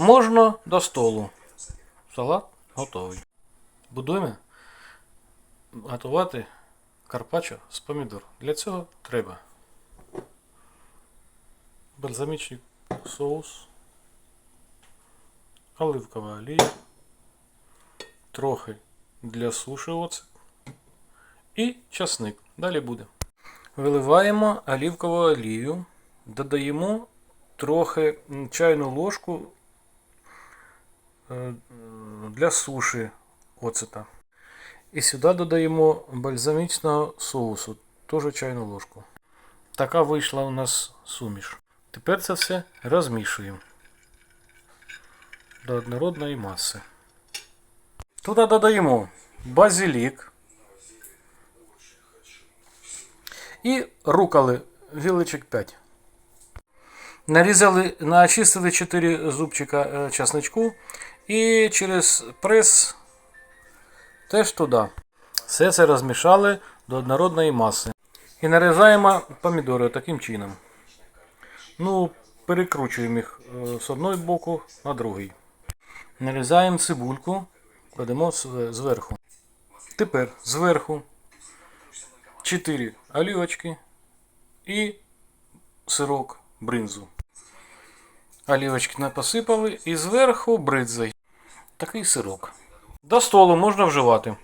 Можна до столу. Салат готовий. Будуємо готувати карпаччо з помідор. Для цього треба бальзамічний соус, оливкова олія, трохи для суші оцет і часник. Далі буде. Виливаємо оливкову олію, додаємо трохи чайну ложку для суші оцета. І сюди додаємо бальзамічного соусу, теж чайну ложку. Така вийшла у нас суміш. Тепер це все розмішуємо до однородної маси. Туди додаємо базилік і руколи віличок 5. Нарізали, начистили 4 зубчика е, часничку і через прес теж туди. Все це розмішали до однородної маси. І нарізаємо помідори таким чином. Ну, перекручуємо їх е, з одного боку на другий. Нарізаємо цибульку, кладемо зверху. Тепер зверху 4 олівочки і сирок бринзу. Олівочки посипали і зверху бридзой. Такий сирок. До столу можна вживати.